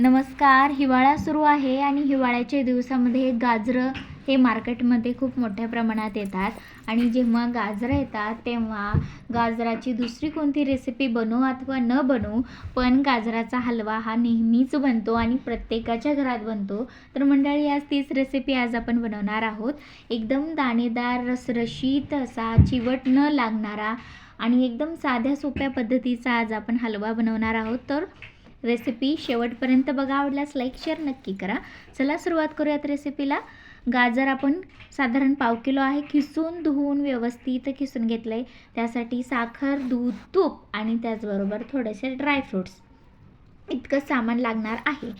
नमस्कार हिवाळा सुरू आहे आणि हिवाळ्याच्या दिवसामध्ये गाजरं हे मार्केटमध्ये खूप मोठ्या प्रमाणात येतात. आणि जेव्हा गाजरं येतात तेव्हा गाजराची दुसरी कोणती रेसिपी बनवू अथवा न बनवू पण गाजराचा हलवा हा नेहमीच बनतो आणि प्रत्येकाच्या घरात बनतो. तर मंडळी आज तीच रेसिपी आज आपण बनवणार आहोत. एकदम दाणेदार रसरशीत असा चिवट न लागणारा आणि एकदम साध्या सोप्या पद्धतीचा आज आपण हलवा बनवणार आहोत. तर रेसिपी शेवटपर्यंत बघा आवडल्यास लाईक शेअर नक्की करा. चला सुरुवात करूयात रेसिपीला. गाजर आपण साधारण पाव किलो आहे खिसून धुवून व्यवस्थित खिसून घेतलं आहे त्यासाठी साखर दूध तूप आणि त्याचबरोबर थोडेसे ड्रायफ्रूट्स इतकं सामान लागणार आहे.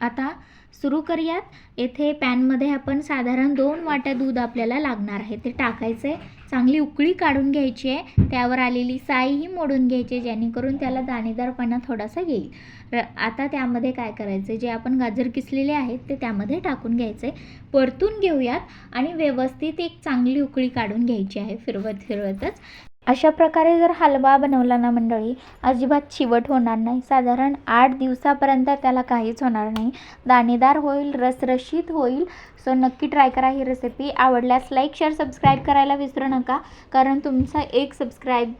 आता सुरू करूयात. येथे पॅनमध्ये आपण साधारण दोन वाट्या दूध आपल्याला लागणार आहे. ते टाकायचं आहे चांगली उकळी काढून घ्यायची आहे. त्यावर आलेली साईही मोडून घ्यायची जेणेकरून त्याला दाणेदारपणा थोडासा येईल. र आता त्यामध्ये काय करायचं जे आपण गाजर किसलेले आहेत ते त्यामध्ये टाकून घ्यायचं आहे परतून घेऊयात आणि व्यवस्थित एक चांगली उकळी काढून घ्यायची आहे. फिरवत फिरवतच. अशा प्रकारे जर हलवा बनवला ना मंडळी अजिबात चिवट होणार नाही. साधारण आठ दिवसापर्यंत त्याला काहीच होणार नाही. दाणेदार होईल रसरशीत होईल. सो नक्की ट्राय करा ही रेसिपी आवडल्यास लाईक शेअर सबस्क्राईब करायला विसरू नका. कारण तुमचा एक सबस्क्राईब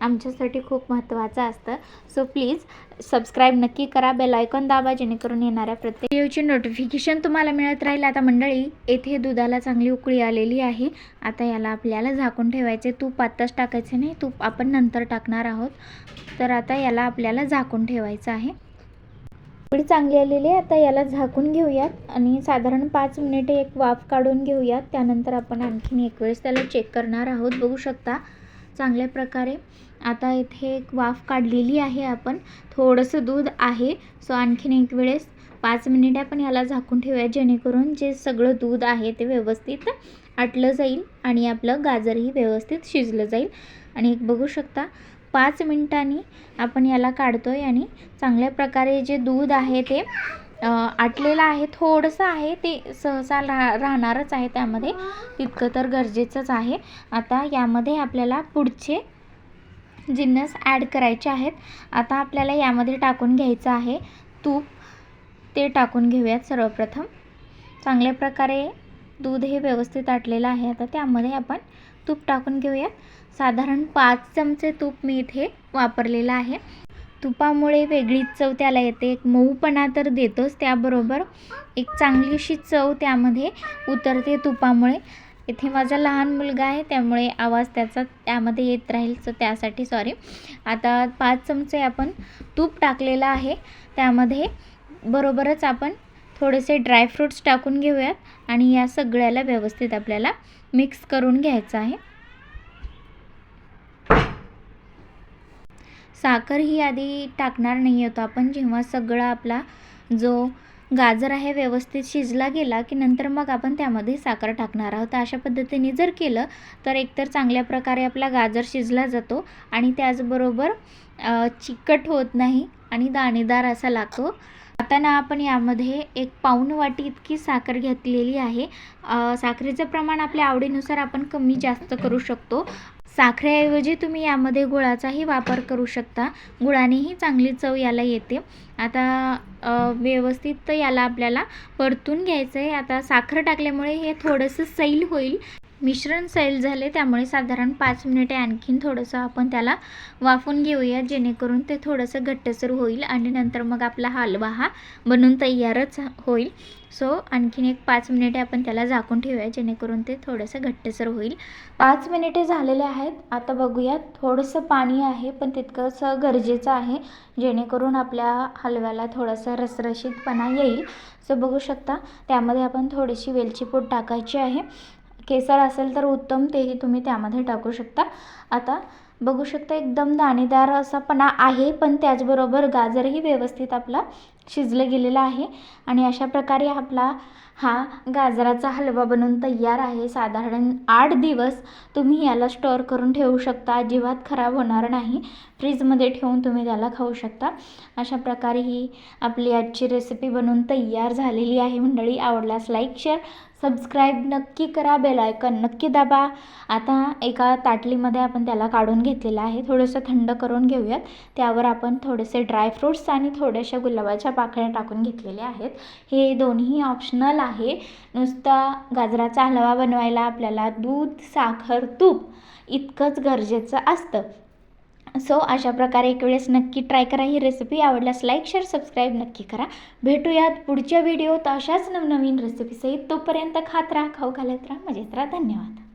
आमच्यासाठी खूप महत्त्वाचं असतं. सो प्लीज सबस्क्राईब नक्की करा बेल आयकॉन दाबा जेणेकरून येणाऱ्या प्रत्येक व्हिडिओची नोटिफिकेशन तुम्हाला मिळत राहील. आता मंडळी येथे दुधाला चांगली उकळी आलेली आहे. आता याला आपल्याला झाकून ठेवायचे तूप आत्ताच टाकायचे नाही. तूप आपण नंतर टाकणार आहोत. तर आता याला आपल्याला झाकून ठेवायचं आहे. उकळी चांगली आलेली आहे. आता याला झाकून घेऊयात आणि साधारण पाच मिनिटे एक वाफ काढून घेऊयात. त्यानंतर आपण आणखीन एक वेळेस त्याला चेक करणार आहोत. बघू शकता. चांगल्या प्रकारे. आता इथे एक वाफ काढलेली आहे आपण. थोडंसं दूध आहे. सो आणखीन एक वेळेस पाच मिनिटे आपण याला झाकून ठेवूया जेणेकरून जे सगळं दूध आहे ते व्यवस्थित आटलं जाईल आणि आपलं गाजरही व्यवस्थित शिजलं जाईल. आणि एक बघू शकता पाच मिनिटांनी आपण याला काढतो आहे आणि चांगल्या प्रकारे जे दूध आहे ते आटलेलं आहे थोडंसं आहे ते सहसा रा राहणारच आहे त्यामध्ये. तितकं तर गरजेचंच आहे. आता यामध्ये आपल्याला पुढचे जिन्नस ॲड करायचे आहेत. आता आपल्याला यामध्ये टाकून घ्यायचं आहे तूप. ते टाकून घेऊयात सर्वप्रथम. चांगल्या प्रकारे दूध हे व्यवस्थित आटलेलं आहे. आता त्यामध्ये आपण तूप टाकून घेऊयात. साधारण पाच चमचे तूप मी इथे वापरलेलं आहे. तुपामुळे वेगळीच चव त्याला येते. एक मऊपणा तर देतोच त्याबरोबर. एक चांगलीशी चव त्यामध्ये उतरते तुपामुळे. इथे माझा लहान मुलगा आहे त्यामुळे आवाज त्याचा त्यामध्ये येत राहील सो त्यासाठी सॉरी आता पाच चमचे आपण तूप टाकलेलं आहे. त्यामध्ये बरोबरच आपण थोडेसे ड्रायफ्रूट्स टाकून घेऊयात. आणि या सगळ्याला व्यवस्थित आपल्याला मिक्स करून घ्यायचं आहे. साखर ही आधी टाकणार नाही होतो आपण. जेव्हा सगळा आपला जो गाजर आहे व्यवस्थित शिजला गेला की नंतर मग आपण त्यामध्ये साखर टाकणार आहोत. अशा पद्धतीने जर केलं तर एकतर चांगल्या प्रकारे आपला गाजर शिजला जातो आणि त्याचबरोबर चिकट होत नाही आणि दाणेदार असा लागतो. आता ना आपण यामध्ये एक पाऊण वाटी इतकी साखर घेतलेली आहे. साखरेचं प्रमाण आपल्या आवडीनुसार आपण कमी जास्त करू शकतो. साखरेऐवजी तुम्ही यामध्ये गुळाचाही वापर करू शकता. गुळानेही चांगली चव याला येते. आता व्यवस्थित याला आपल्याला परतून घ्यायचं आहे आता साखर टाकल्यामुळे हे थोडंसं सैल होईल. मिश्रण सैल झाले त्यामुळे साधारण पाच मिनिटे आणखीन थोडंसं आपण त्याला वाफून घेऊया जेणेकरून ते थोडंसं घट्टसर होईल आणि नंतर मग आपला हलवा हा बनून तयारच होईल. सो आणखीन एक पाच मिनिटे आपण त्याला झाकून ठेवूया जेणेकरून ते थोडंसं घट्टसर होईल. पाच मिनिटे झालेले आहेत. आता बघूयात थोडंसं पाणी आहे पण तितकंसं गरजेचं आहे जेणेकरून आपल्या हलव्याला थोडासा रसरशीतपणा येईल. सो बघू शकता त्यामध्ये आपण थोडीशी वेलची पूड टाकायची आहे. केसर असेल तर उत्तम तेही तुम्ही त्यामध्ये टाकू शकता. आता बघू शकता एकदम दाणेदार असा पणा आहे पण त्याचबरोबर गाजरही व्यवस्थित आपला शिजलं गेलेलं आहे. आणि अशा प्रकारे आपला हा गाजराचा हलवा बनून तयार आहे. साधारण आठ दिवस तुम्ही याला स्टोअर करून ठेवू शकता. अजिबात खराब होणार नाही. फ्रीजमध्ये ठेवून तुम्ही त्याला खाऊ शकता. अशा प्रकारे ही आपली आजची रेसिपी बनवून तयार झालेली आहे. मंडळी आवडल्यास लाईक शेअर सबस्क्राईब नक्की करा. बेलायकन नक्की दाबा. आता एका ताटलीमध्ये आपण त्याला काढून घेतलेलं आहे. थोडंसं थंड करून घेऊयात. त्यावर आपण थोडेसे ड्रायफ्रूट्स आणि थोड्याशा गुलाबाच्या पाकळ्या टाकून घेतलेल्या आहेत. हे दोन्ही ऑप्शनल आहे. नुसता गाजराचा हलवा बनवायला आपल्याला दूध साखर तूप इतकंच गरजेचं असतं. सो अशा प्रकारे एक वेळेस नक्की ट्राय करा. ही रेसिपी आवडल्यास लाईक शेअर सबस्क्राईब नक्की करा. भेटूयात पुढच्या व्हिडिओत अशाच नवनवीन रेसिपीसहित तोपर्यंत खात राहा खाऊ घालत राहा. मजेत राहा. धन्यवाद.